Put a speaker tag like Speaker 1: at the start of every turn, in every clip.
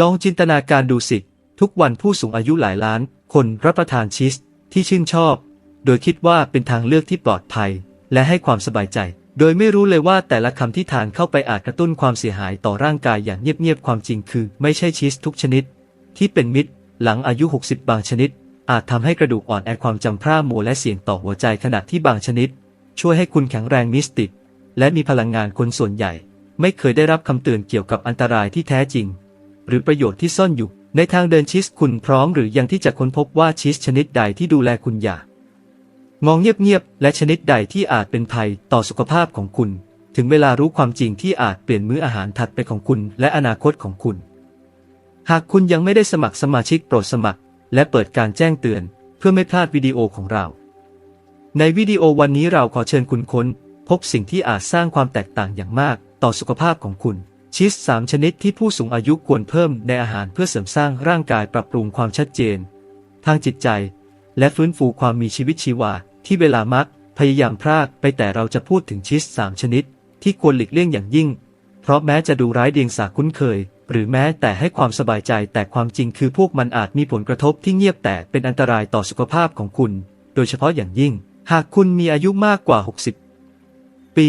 Speaker 1: ลองจินตนาการดูสิ ทุกวันผู้สูงอายุหลายล้าน คนรับประทานชีสที่ชื่นชอบ โดยคิดว่าเป็นทางเลือกที่ปลอดภัย และให้ความสบายใจ โดยไม่รู้เลยว่าแต่ละคำที่ทานเข้าไปอาจกระตุ้นความเสียหายต่อร่างกายอย่างเงียบๆความจริงคือ ไม่ใช่ชีสทุกชนิด ที่เป็นมิตร หลังอายุ 60 บางชนิด อาจทำให้กระดูกอ่อนแอความจำพร่ามัวและเสี่ยงต่อหัวใจขณะที่บางชนิด ช่วยให้คุณแข็งแรงมิสติกและมีพลังงานคนส่วนใหญ่ ไม่เคยได้รับคำเตือนเกี่ยวกับอันตรายที่แท้จริง หรือประโยชน์ที่ซ่อนอยู่ ในทางเดินชีสคุณพร้อมหรือยังที่จะค้นพบว่าชีสชนิดใดที่ดูแลคุณอย่ามองเงียบๆและชนิดใดที่อาจเป็นภัยต่อสุขภาพของคุณ ถึงเวลารู้ความจริงที่อาจเปลี่ยนมื้ออาหารถัดไปของคุณและอนาคตของคุณ หากคุณยังไม่ได้สมัครสมาชิกโปรดสมัคร และเปิดการแจ้งเตือน เพื่อไม่พลาดวิดีโอของเรา ในวิดีโอวันนี้เราขอเชิญคุณค้น พบสิ่งที่อาจสร้างความแตกต่างอย่างมากต่อสุขภาพของคุณ ชีส 3 ชนิดที่ผู้สูงอายุควรเพิ่มในอาหารเพื่อเสริมสร้างร่างกายปรับปรุงความชัดเจน ทางจิตใจ และฟื้นฟูความมีชีวิตชีวา ที่เวลามัก พยายามพลากไปแต่เราจะพูดถึงชีส 3 ชนิด ที่ควรหลีกเลี่ยงอย่างยิ่ง เพราะแม้จะดูร้ายเดียงสาคุ้นเคย หรือแม้แต่ให้ความสบายใจแต่ความจริงคือพวกมันอาจมีผลกระทบที่เงียบแต่เป็นอันตรายต่อสุขภาพของคุณ โดยเฉพาะอย่างยิ่ง หากคุณมีอายุมากกว่า 60 ปี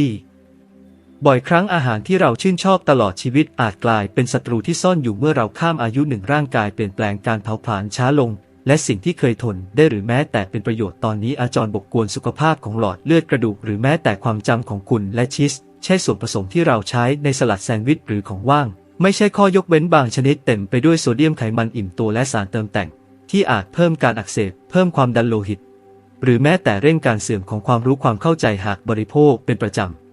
Speaker 1: บ่อยครั้งอาหารที่เราชื่นชอบตลอดชีวิตอาจกลายเป็นศัตรูที่ซ่อนอยู่เมื่อเราข้ามอายุหนึ่งร่างกายเปลี่ยนแปลงการเผาผลาญช้าลง และสิ่งที่เคยทนได้หรือแม้แต่เป็นประโยชน์ตอนนี้อาจรบกวนสุขภาพของหลอดเลือดกระดูก หรือแม้แต่ความจำของคุณและชีสใช่ส่วนผสมที่เราใช้ในสลัดแซนด์วิชหรือของว่าง ไม่ใช่ข้อยกเว้นบางชนิดเต็มไปด้วยโซเดียมไขมันอิ่มตัวและสารเติมแต่ง ที่อาจเพิ่มการอักเสบเพิ่มความดันโลหิต หรือแม้แต่เร่งการเสื่อมของความรู้ความเข้าใจหากบริโภคเป็นประจำ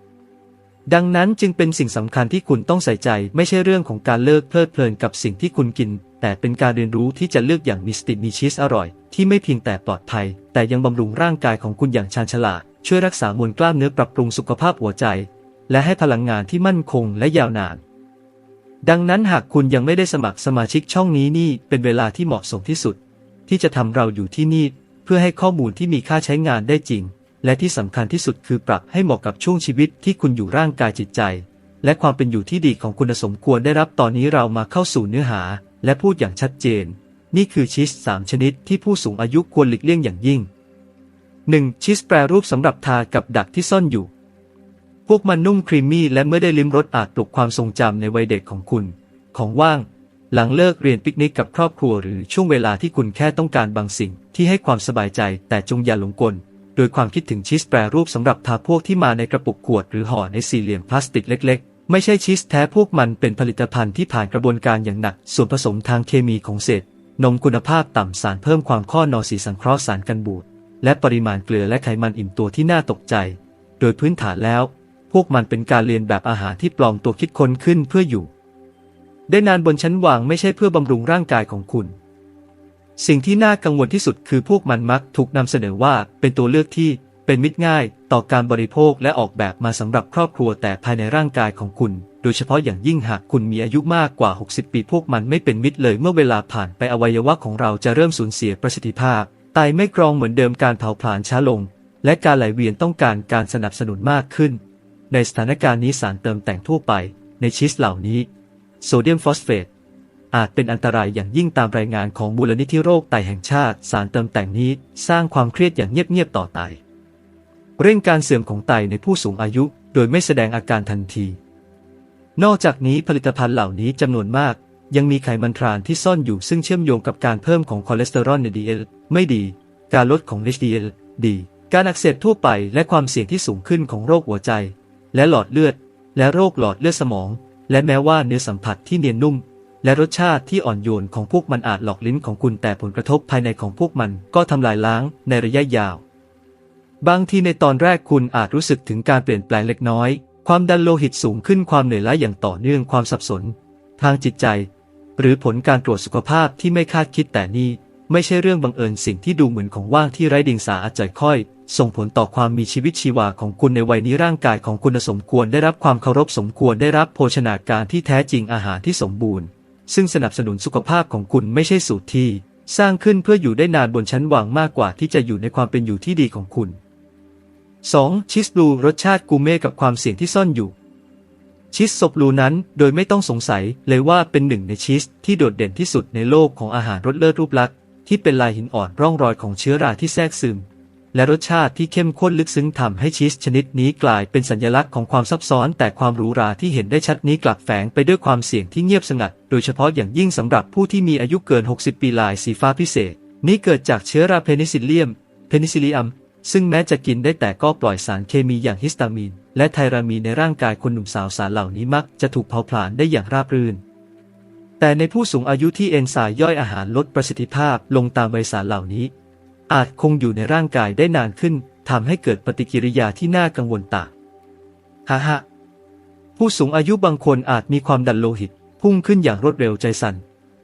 Speaker 1: ดังนั้นจึงเป็นสิ่งสำคัญที่คุณต้องใส่ใจ ไม่ใช่เรื่องของการเลิกเพลิดเพลินกับสิ่งที่คุณกิน แต่เป็นการเรียนรู้ที่จะเลือกอย่างมีสติมีชีสอร่อย ที่ไม่เพียงแต่ปลอดภัย แต่ยังบำรุงร่างกายของคุณอย่างชาญฉลาด ช่วยรักษามวลกล้ามเนื้อปรับปรุงสุขภาพหัวใจ และให้พลังงานที่มั่นคงและยาวนาน ดังนั้นหากคุณยังไม่ได้สมัครสมาชิกช่องนี้นี่เป็นเวลาที่เหมาะสมที่สุด ที่จะทำเราอยู่ที่นี่เพื่อให้ข้อมูลที่มีค่าใช้งานได้จริง และที่สำคัญที่สุดคือปรับให้เหมาะกับช่วงชีวิตที่คุณอยู่ร่างกายจิตใจ และความเป็นอยู่ที่ดีของคุณสมควรได้รับตอนนี้เรามาเข้าสู่เนื้อหา และพูดอย่างชัดเจน นี่คือชีส3ชนิดที่ผู้สูงอายุควรหลีกเลี่ยงอย่างยิ่ง 1. ชีสแปรรูปสำหรับทากับดักที่ซ่อนอยู่ พวกมันนุ่มครีมมี่และเมื่อได้ลิ้มรสอาจปลุกความทรงจำในวัยเด็กของคุณ ของว่าง หลังเลิกเรียนปิกนิกกับครอบครัวหรือช่วงเวลาที่คุณแค่ต้องการบางสิ่งที่ให้ความสบายใจแต่จงอย่าหลงกล ดยความคิดถึงชีสแปรรูปสำหรับทาพวกที่มาในกระปุกขวดหรือห่อในสี่เหลี่ยมพลาสติกเล็ก ๆ ไม่ใช่ชีสแท้พวกมันเป็นผลิตภัณฑ์ที่ผ่านกระบวนการอย่างหนัก ส่วนผสมทางเคมีของเศษ นมคุณภาพต่ำสารเพิ่มความข้อนอสีสังเคราะห์สารกันบูดและปริมาณเกลือและไขมันอิ่มตัวที่น่าตกใจ โดยพื้นฐานแล้ว พวกมันเป็นการเรียนแบบอาหารที่ปลอมตัวคิดค้นขึ้นเพื่ออยู่ ได้นานบนชั้นวางไม่ใช่เพื่อบำรุงร่างกายของคุณ สิ่งที่น่ากังวลที่สุดคือพวกมันมักถูกนำเสนอว่าเป็นตัวเลือกที่เป็นมิตรง่ายต่อการบริโภคและออกแบบมาสำหรับครอบครัวแต่ภายในร่างกายของคุณ โดยเฉพาะอย่างยิ่งหากคุณมีอายุมากกว่า 60 ปีพวกมันไม่เป็นมิตรเลยเมื่อเวลาผ่านไปอวัยวะของเราจะเริ่มสูญเสียประสิทธิภาพไตไม่กรองเหมือนเดิมการเผาผลาญช้าลง และการไหลเวียนต้องการการสนับสนุนมากขึ้น ในสถานการณ์นี้สารเติมแต่งทั่วไป ในชีสเหล่านี้ โซเดียมฟอสเฟต อาจเป็นอันตรายอย่างยิ่งตามรายงานของมูลนิธิโรคไตแห่งชาติ สารเติมแต่งนี้สร้างความเครียดอย่างเงียบๆต่อไต เร่งการเสื่อมของไตในผู้สูงอายุ โดยไม่แสดงอาการทันที นอกจากนี้ผลิตภัณฑ์เหล่านี้จำนวนมาก ยังมีไขมันทรานที่ซ่อนอยู่ซึ่งเชื่อมโยงกับการเพิ่มของคอเลสเตอรอลใน DL ไม่ดี การลดของ HDL ดี การอักเสบทั่วไปและความเสี่ยงที่สูงขึ้นของโรคหัวใจ และหลอดเลือด และโรคหลอดเลือดสมอง และแม้ว่าเนื้อสัมผัสที่เนียนนุ่ม และรสชาติที่อ่อนโยนของพวกมันอาจหลอกลิ้นของคุณแต่ผลกระทบภายในของพวกมันก็ทำลายล้างในระยะยาว บางทีในตอนแรกคุณอาจรู้สึกถึงการเปลี่ยนแปลงเล็กน้อย ความดันโลหิตสูงขึ้นความเหนื่อยล้าอย่างต่อเนื่องความสับสน ทางจิตใจ หรือผลการตรวจสุขภาพที่ไม่คาดคิดแต่นี่ไม่ใช่เรื่องบังเอิญสิ่งที่ดูเหมือนของว่างที่ไร้ดียงสาอาจจะค่อย ส่งผลต่อความมีชีวิตชีวาของคุณในวัยนี้ร่างกายของคุณสมควรได้รับความเคารพสมควรได้รับโภชนาการที่แท้จริงอาหารที่สมบูรณ์ ซึ่งสนับสนุนสุขภาพของคุณไม่ใช่สูตรที่ สร้างขึ้นเพื่ออยู่ได้นานบนชั้นวางมากกว่าที่จะอยู่ในความเป็นอยู่ที่ดีของคุณ 2. ชีสบลูรสชาติกูเม่กับความเสี่ยงที่ซ่อนอยู่ ชีสศพลูนั้นโดยไม่ต้องสงสัยเลยว่าเป็นหนึ่งในชีสที่โดดเด่นที่สุดในโลกของอาหารรสเลิศรูปลักษณ์ที่เป็นลายหินอ่อนร่องรอยของเชื้อราที่แทรกซึม และรสชาติที่เข้มข้นลึกซึ้งทำให้ชีสชนิดนี้กลายเป็นสัญลักษณ์ของความซับซ้อน แต่ความหรูหราที่เห็นได้ชัดนี้กลับแฝงไปด้วยความเสี่ยงที่เงียบสงัด โดยเฉพาะอย่างยิ่งสำหรับผู้ที่มีอายุเกิน 60 ปีลายสีฟ้าพิเศษ นี้เกิดจากเชื้อราเพนิซิลเลียม เพนิซิลิอัม ซึ่งแม้จะกินได้แต่ก็ปล่อยสารเคมีอย่างฮิสตามีน และไทรามีนในร่างกายคนหนุ่มสาวสารเหล่านี้มักจะถูกเผาผลาญได้อย่างราบรื่นแต่ในผู้สูงอายุที่เอนไซม์ย่อยอาหารลดประสิทธิภาพลงตามวัยสารเหล่านี้ อาจคงอยู่ในร่างกายได้นานขึ้นทำให้เกิดปฏิกิริยาที่น่ากังวลต่างฮ่าฮะผู้สูงอายุบางคนอาจมีความดันโลหิต พุ่งขึ้นอย่างรวดเร็วใจสั่น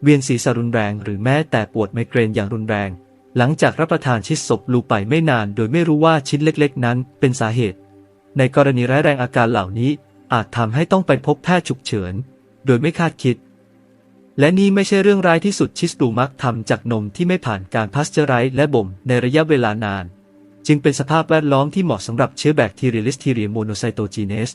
Speaker 1: เวียนศีรษะรุนแรงหรือแม้แต่ปวดไมเกรนอย่างรุนแรง หลังจากรับประทานชิดศพลูไปไม่นาน โดยไม่รู้ว่าชิ้นเล็กๆ นั้นเป็นสาเหตุ ในกรณีร้ายแรงอาการเหล่านี้ อาจทำให้ต้องไปพบแพทย์ฉุกเฉิน โดยไม่คาดคิด และนี่ไม่ใช่เรื่องร้ายที่สุดชิสตูมักทำจากนมที่ไม่ผ่านการพาสเจอไรส์และบ่มในระยะเวลานาน จึงเป็นสภาพแวดล้อมที่เหมาะสำหรับเชื้อแบคทีเรียลิสทีเรียโมโนไซโตจีเนส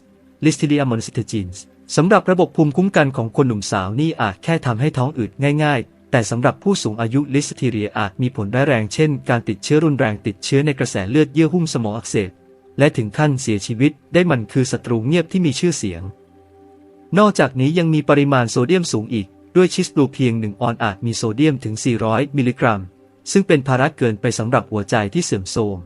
Speaker 1: ลิสทีเรียมอนซิเทจีนส์สำหรับระบบภูมิคุ้มกันของคนหนุ่มสาวนี่อาจแค่ทำให้ท้องอืดง่าย ๆ แต่สำหรับผู้สูงอายุลิสทีเรียอาจมีผลร้ายแรงเช่น การติดเชื้อรุนแรงติดเชื้อในกระแสเลือดเยื่อหุ้มสมองอักเสบและถึงขั้นเสียชีวิตได้มันคือศัตรูเงียบที่มีชื่อเสียง นอกจากนี้ยังมีปริมาณโซเดียมสูงอีก ด้วยชิสบลูเพียงหนึ่งออนอาจมีโซเดียมถึง 400 มิลลิกรัม ซึ่งเป็นภาระเกินไปสำหรับหัวใจที่เสื่อมโทรม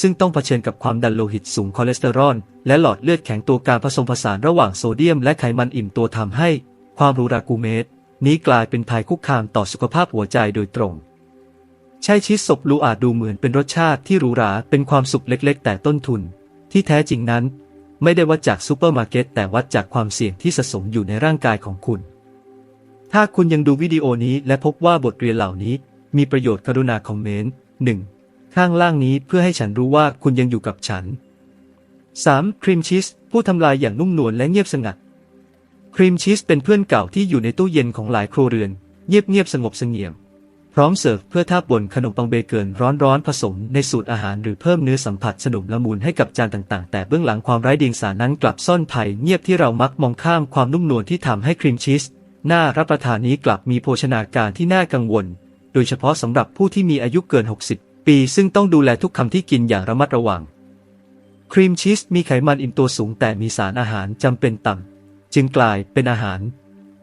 Speaker 1: ซึ่งต้องเผชิญกับความดันโลหิตสูงคอเลสเตอรอลและหลอดเลือดแข็งตัวการผสมผสานระหว่างโซเดียมและไขมันอิ่มตัวทำให้ ความรูรากูเมตนี้กลายเป็นภัยคุกคามต่อสุขภาพหัวใจโดยตรง ใช่ชีสศพลูอาจดูเหมือนเป็นรสชาติที่หรูหราเป็นความสุขเล็ก ๆ แต่ต้นทุน ที่แท้จริงนั้น ไม่ได้วัดจากซูเปอร์มาร์เก็ตแต่วัดจากความเสี่ยงที่สะสมอยู่ในร่างกายของคุณ ถ้าคุณยังดูวิดีโอนี้และพบว่าบทเรียนเหล่านี้ มีประโยชน์กรุณาคอมเมนต์หนึ่งข้างล่างนี้เพื่อให้ฉันรู้ว่าคุณยังอยู่กับฉัน 3. ครีมชีสผู้ทำลายอย่างนุ่มนวลและเงียบสงัด ครีมชีสเป็นเพื่อนเก่าที่อยู่ในตู้เย็นของหลายครัวเรือน เงียบเงียบสงบเสงี่ยม พร้อมเสิร์ฟเพื่อทาบบนขนมปังเบเกินร้อนๆผสมในสูตรอาหารหรือเพิ่มเนื้อสัมผัสสนุมละมุนให้กับจานต่างๆ แต่เบื้องหลังความไร้เดียงสานั้นกลับซ่อนภัยเงียบที่เรามักมองข้ามความนุ่มนวลที่ทำให้ครีมชีส น่ารับประทานนี้กลับมีโภชนาการที่น่ากังวล โดยเฉพาะสำหรับผู้ที่มีอายุเกิน 60 ปีซึ่งต้องดูแลทุกคำที่กินอย่างระมัดระวัง ครีมชีสมีไขมันอิ่มตัวสูงแต่มีสารอาหารจำเป็นต่ำจึงกลายเป็นอาหาร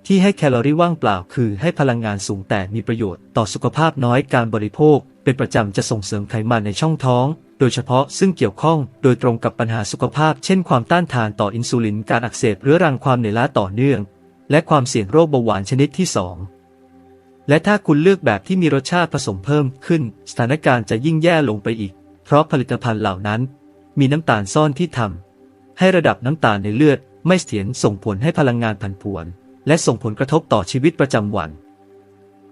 Speaker 1: ที่ให้แคลอรี่ว่างเปล่าคือให้พลังงานสูงแต่มีประโยชน์ต่อสุขภาพน้อยการบริโภค เป็นประจำจะส่งเสริมไขมันในช่องท้องโดยเฉพาะซึ่งเกี่ยวข้องโดยตรงกับปัญหาสุขภาพ เช่นความต้านทานต่ออินซูลิน การอักเสบเรื้อรังความเหนื่อยล้าต่อเนื่อง และความเสี่ยงโรคเบาหวานชนิดที่ 2 และถ้าคุณเลือกแบบที่มีรสชาติผสมเพิ่มขึ้น สถานการณ์จะยิ่งแย่ลงไปอีก เพราะผลิตภัณฑ์เหล่านั้น มีน้ำตาลซ่อนที่ทำให้ระดับน้ำตาลในเลือดไม่เสถียรส่งผลให้พลังงานผันผวน และส่งผลกระทบต่อชีวิตประจำวัน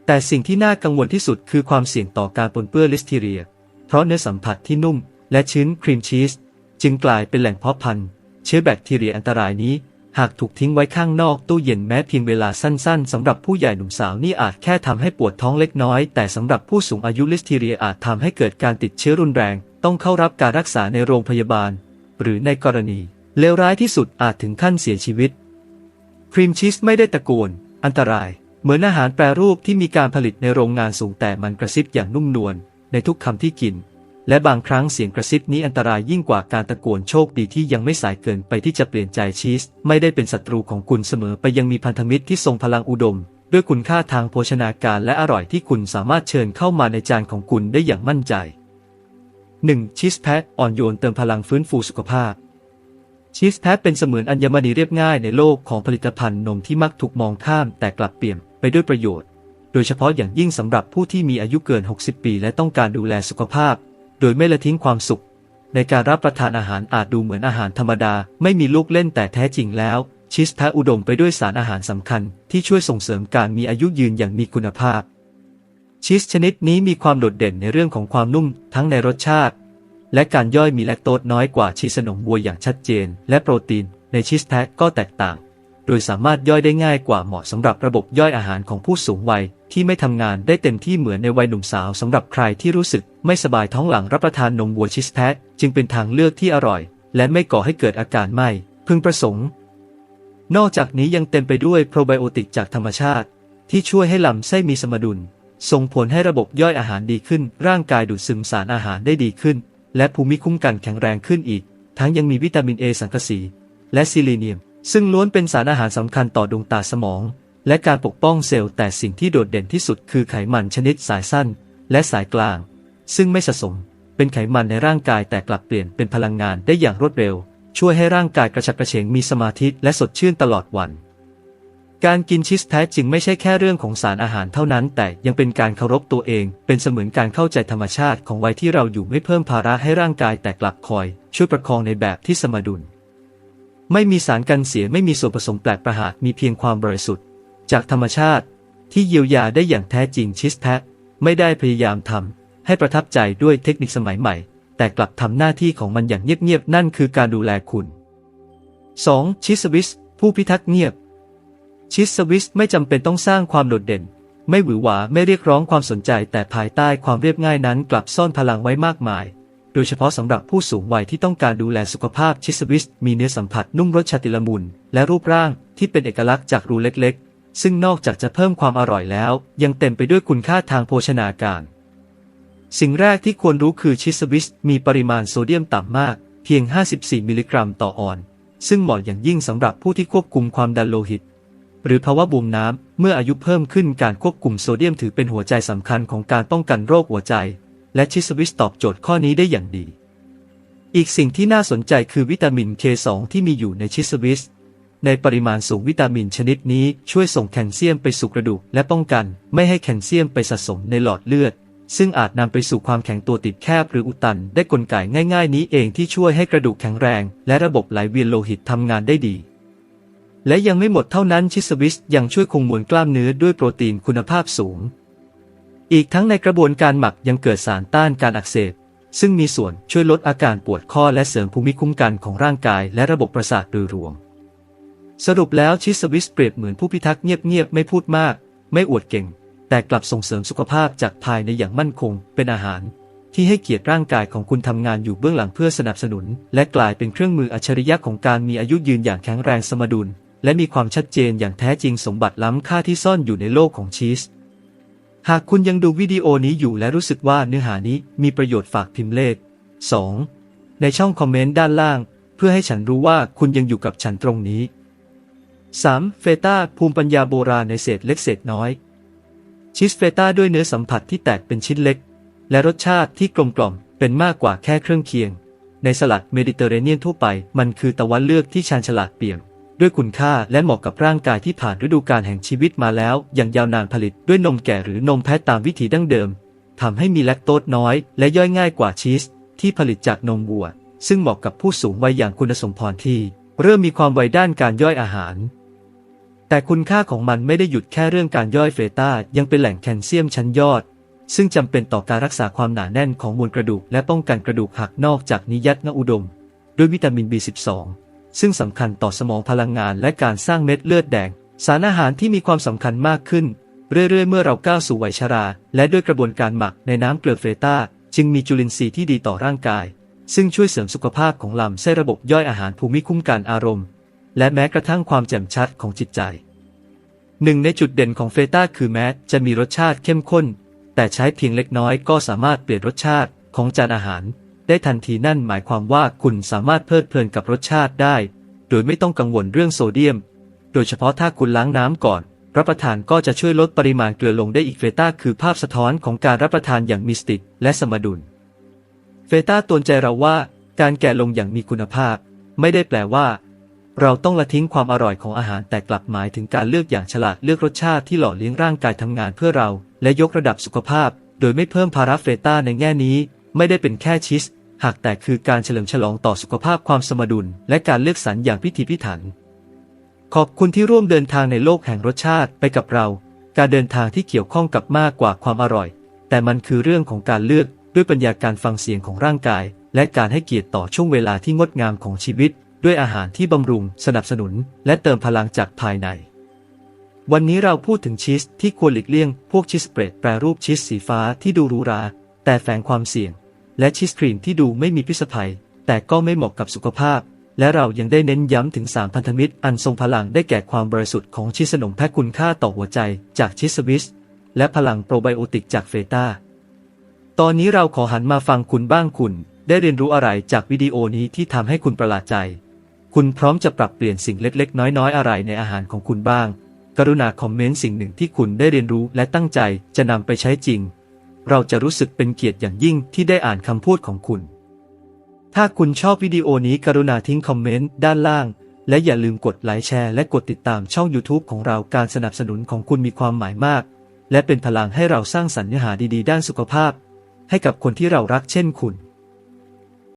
Speaker 1: แต่สิ่งที่น่ากังวลที่สุดคือความเสี่ยงต่อการปนเปื้อนลิสเทีเรีย เพราะเนื้อสัมผัสที่นุ่ม และชื้นครีมชีส จึงกลายเป็นแหล่งเพาะพันธุ์เชื้อแบคทีเรียอันตรายนี้ หากถูกทิ้งไว้ข้างนอกตู้เย็นแม้เพียงเวลาสั้นๆสำหรับผู้ใหญ่หนุ่มสาวนี่อาจแค่ทำให้ปวดท้องเล็กน้อย แต่สำหรับผู้สูงอายุลิสเทีเรียอาจทำให้เกิดการติดเชื้อรุนแรง ต้องเข้ารับการรักษาในโรงพยาบาล หรือในกรณีเลวร้ายที่สุดอาจถึงขั้นเสียชีวิต ครีมชีสไม่ได้ตะโกนอันตราย เหมือนอาหารแปรรูปที่มีการผลิตในโรงงานสูงแต่มันกระซิบอย่างนุ่มนวลในทุกคำที่กิน และบางครั้งเสียงกระซิบนี้อันตรายยิ่งกว่าการตะโกนโชคดีที่ยังไม่สายเกินไปที่จะเปลี่ยนใจชีส ไม่ได้เป็นศัตรูของคุณเสมอไปยังมีพันธมิตรที่ทรงพลังอุดม ด้วยคุณค่าทางโภชนาการและอร่อยที่คุณสามารถเชิญเข้ามาในจานของคุณได้อย่างมั่นใจ 1. ชีสแพะอ่อนโยนเติมพลังฟื้นฟูสุขภาพ ชีสแพะเป็นเสมือนอัญมณีเรียบง่ายในโลกของผลิตภัณฑ์นมที่มักถูกมองข้ามแต่กลับเปลี่ยนไปด้วยประโยชน์ โดยเฉพาะอย่างยิ่งสำหรับผู้ที่มีอายุเกิน 60 ปี และต้องการดูแลสุขภาพ โดยไม่ละทิ้งความสุข ในการรับประทานอาหารอาจดูเหมือนอาหารธรรมดา ไม่มีลูกเล่นแต่แท้จริงแล้ว ชีสแพะอุดมไปด้วยสารอาหารสำคัญ ที่ช่วยส่งเสริมการมีอายุยืนอย่างมีคุณภาพ ชีสชนิดนี้มีความโดดเด่นในเรื่องของความนุ่ม ทั้งในรสชาติ และการย่อยมีแลคโตสน้อยกว่าชีสนมบัวอย่างชัดเจน และโปรตีน ในชีสแพะก็แตกต่าง โดยสามารถย่อยได้ง่ายกว่าเหมาะสำหรับระบบย่อยอาหารของผู้สูงวัย ที่ไม่ทำงานได้เต็มที่เหมือนในวัยหนุ่มสาวสำหรับใครที่รู้สึกไม่สบายท้องหลังรับประทานนมวัวชีสแพะจึงเป็นทางเลือกที่อร่อย และไม่ก่อให้เกิดอาการไม่พึงประสงค์ นอกจากนี้ยังเต็มไปด้วยโปรไบโอติกจากธรรมชาติ ที่ช่วยให้ลำไส้มีสมดุล ส่งผลให้ระบบย่อยอาหารดีขึ้น ร่างกายดูดซึมสารอาหารได้ดีขึ้น และภูมิคุ้มกันแข็งแรงขึ้นอีก ทั้งยังมีวิตามินเอสังกะสี และซิลิเนียม ซึ่งล้วนเป็นสารอาหารสำคัญต่อดวงตาสมอง และการปกป้องเซลล์แต่สิ่งที่โดดเด่นที่สุดคือไขมันชนิดสายสั้น และสายกลาง ซึ่งไม่สะสม เป็นไขมันในร่างกายแต่กลับเปลี่ยนเป็นพลังงานได้อย่างรวดเร็ว ช่วยให้ร่างกายกระฉับกระเฉงมีสมาธิและสดชื่นตลอดวัน การกินชีสแท้จริงไม่ใช่แค่เรื่องของสารอาหารเท่านั้น แต่ยังเป็นการเคารพตัวเอง เป็นเสมือนการเข้าใจธรรมชาติของวัยที่เราอยู่ไม่เพิ่มภาระให้ร่างกายแต่กลับคอย ช่วยประคองในแบบที่สมดุล ไม่มีสารกันเสียไม่มีส่วนผสมแปลกประหลาดมีเพียงความบริสุทธิ์ จากธรรมชาติที่เยียวยาได้อย่างแท้จริงชิสแท้ไม่ได้พยายามทำให้ประทับใจด้วยเทคนิคสมัยใหม่ แต่กลับทำหน้าที่ของมันอย่างเงียบๆนั่นคือการดูแลคุณ 2. ชิสวิส ผู้พิทักษ์เงียบ ชิสวิสไม่จำเป็นต้องสร้างความโดดเด่น ไม่หวือหวาไม่เรียกร้องความสนใจแต่ภายใต้ความเรียบง่ายนั้นกลับซ่อนพลังไว้มากมาย ดยเฉพาะสำหรับผู้สูงวัยที่ต้องการดูแลสุขภาพชิสวิสมีเนื้อสัมผัสนุ่มรสชาติละมุน และรูปร่างที่เป็นเอกลักษณ์จากรูเล็กๆ ซึ่งนอกจากจะเพิ่มความอร่อยแล้ว ยังเต็มไปด้วยคุณค่าทางโภชนาการ สิ่งแรกที่ควรรู้คือชิสวิสมีปริมาณโซเดียมต่ำมาก เพียง 54 มิลลิกรัมต่อออนซ์ซึ่งเหมาะอย่างยิ่งสำหรับผู้ที่ควบคุมความดันโลหิต หรือภาวะบวมน้ำเมื่ออายุเพิ่มขึ้นการควบคุมโซเดียมถือเป็นหัวใจสำคัญของการป้องกันโรคหัวใจ และชิสวิสตอบโจทย์ข้อนี้ได้อย่างดี อีกสิ่งที่น่าสนใจคือวิตามิน K2 ที่มีอยู่ในชิสวิส ในปริมาณสูงวิตามินชนิดนี้ช่วยส่งแคลเซียมไปสู่กระดูก และป้องกันไม่ให้แคลเซียมไปสะสมในหลอดเลือด ซึ่งอาจนำไปสู่ความแข็งตัวติดแคบหรืออุดตัน ได้กลไกง่าย ๆ นี้เองที่ช่วยให้กระดูกแข็งแรง และระบบไหลเวียนโลหิตทำงานได้ดีและยังไม่หมดเท่านั้นชิสวิสยังช่วยคงมวลกล้ามเนื้อด้วยโปรตีนคุณภาพสูง อีกทั้งในกระบวนการหมักยังเกิดสารต้านการอักเสบ ซึ่งมีส่วนช่วยลดอาการปวดข้อและเสริมภูมิคุ้มกันของร่างกายและระบบประสาทโดยรวม สรุปแล้วชิสวิสเปรียบเหมือนผู้พิทักษ์เงียบๆไม่พูดมาก ไม่อวดเก่ง แต่กลับส่งเสริมสุขภาพจากภายในอย่างมั่นคง เป็นอาหาร ที่ให้เกียรติร่างกายของคุณทำงานอยู่เบื้องหลังเพื่อสนับสนุน และกลายเป็นเครื่องมืออัจฉริยะของการมีอายุยืนอย่างแข็งแรงสมดุล และมีความชัดเจนอย่างแท้จริงสมบัติล้ำค่าที่ซ่อนอยู่ในโลกของชีส หากคุณยังดูวิดีโอนี้อยู่และรู้สึกว่าเนื้อหานี้มีประโยชน์ฝากพิมพ์เลข 2. ในช่องคอมเมนต์ด้านล่าง เพื่อให้ฉันรู้ว่าคุณยังอยู่กับฉันตรงนี้ 3. เฟต้าภูมิปัญญาโบราณในเศษเล็กเศษน้อย ชีสเฟต้าด้วยเนื้อสัมผัสที่แตกเป็นชิ้นเล็ก และรสชาติที่กลมกล่อมเป็นมากกว่าแค่เครื่องเคียง ในสลัดเมดิเตอร์เรเนียนทั่วไปมันคือตะวันเลือกที่ชาญฉลาดเปี่ยม ด้วยคุณค่าและเหมาะกับร่างกายที่ผ่านฤดูกาลแห่งชีวิตมาแล้ว อย่างยาวนานผลิตด้วยนมแก่หรือนมแพะตามวิถีดั้งเดิมทำให้มีแลคโตสน้อย และย่อยง่ายกว่าชีส ที่ผลิตจากนมวัว ซึ่งเหมาะกับผู้สูงวัยอย่างคุณสมพรที่ เริ่มมีความไวด้านการย่อยอาหาร แต่คุณค่าของมันไม่ได้หยุดแค่เรื่องการย่อยเฟต้ายังเป็นแหล่งแคลเซียมชั้นยอดซึ่งจำเป็นต่อการรักษาความหนาแน่นของมวลกระดูก และป้องกันกระดูกหักนอกจากนิยัตนอุดม ด้วยวิตามิน B12 ซึ่งสำคัญต่อสมองพลังงานและการสร้างเม็ดเลือดแดง สารอาหารที่มีความสำคัญมากขึ้น เรื่อยๆ เมื่อเราก้าวสู่วัยชรา และด้วยกระบวนการหมักในน้ำเกลือเฟต้าจึงมีจุลินทรีย์ที่ดีต่อร่างกาย ซึ่งช่วยเสริมสุขภาพของลำไส้ระบบย่อยอาหารภูมิคุ้มกันอารมณ์ และแม้กระทั่งความแจ่มชัดของจิตใจหนึ่งในจุดเด่นของเฟต้าคือแม้จะมีรสชาติเข้มข้น แต่ใช้เพียงเล็กน้อยก็สามารถเปลี่ยนรสชาติของจานอาหาร ได้ทันทีนั่นหมายความว่าคุณสามารถเพลิดเพลินกับรสชาติได้ โดยไม่ต้องกังวลเรื่องโซเดียม โดยเฉพาะถ้าคุณล้างน้ำก่อน รับประทานก็จะช่วยลดปริมาณเกลือลงได้อีกเฟต้าคือภาพสะท้อนของการรับประทานอย่างมีสติและสมดุล เฟต้าตือนใจเราว่า การแกะลงอย่างมีคุณภาพ ไม่ได้แปลว่า เราต้องละทิ้งความอร่อยของอาหารแต่กลับหมายถึงการเลือกอย่างฉลาดเลือกรสชาติที่หล่อเลี้ยงร่างกายทำงานเพื่อเรา และยกระดับสุขภาพ โดยไม่เพิ่มภาระเฟต้าในแง่นี้ ไม่ได้เป็นแค่ชีส หากแต่คือการเฉลิมฉลองต่อสุขภาพความสมดุล และการเลือกสรรอย่างพิถีพิถัน ขอบคุณที่ร่วมเดินทางในโลกแห่งรสชาติไปกับเรา การเดินทางที่เกี่ยวข้องกับมากกว่าความอร่อย แต่มันคือเรื่องของการเลือกด้วยปัญญาการฟังเสียงของร่างกาย และการให้เกียรติต่อช่วงเวลาที่งดงามของชีวิต ด้วยอาหารที่บำรุง สนับสนุน และเติมพลังจากภายใน วันนี้เราพูดถึงชีสที่ควรหลีกเลี่ยง พวกชีสเปรดแปรรูปชีสสีฟ้าที่ดูหรูหราแต่แฝงความเสี่ยง และชีสครีมที่ดูไม่มีพิษภัย แต่ก็ไม่เหมาะกับสุขภาพ และเรายังได้เน้นย้ำถึงสามพันธมิตรอันทรงพลังได้แก่ความบริสุทธิ์ของชีสนมแพะคุณค่าต่อหัวใจจากชิสวิสและพลังโปรไบโอติกจากเฟตาตอนนี้เราขอหันมาฟังคุณบ้างคุณ ได้เรียนรู้อะไรจากวิดีโอนี้ที่ทำให้คุณประหลาดใจ คุณพร้อมจะปรับเปลี่ยนสิ่งเล็ก ๆ น้อยๆ อะไรในอาหารของคุณบ้าง กรุณาคอมเมนต์สิ่งหนึ่งที่คุณได้เรียนรู้และตั้งใจจะนำไปใช้จริง เราจะรู้สึกเป็นเกียรติอย่างยิ่งที่ได้อ่านคำพูดของคุณ ถ้าคุณชอบวิดีโอนี้กรุณาทิ้งคอมเมนต์ด้านล่าง และอย่าลืมกดไลค์แชร์และกดติดตามช่อง YouTube ของเราการสนับสนุนของคุณมีความหมายมาก และเป็นพลังให้เราสร้างสรรค์เนื้อหาดีๆ ด้านสุขภาพ ให้กับคนที่เรารักเช่นคุณ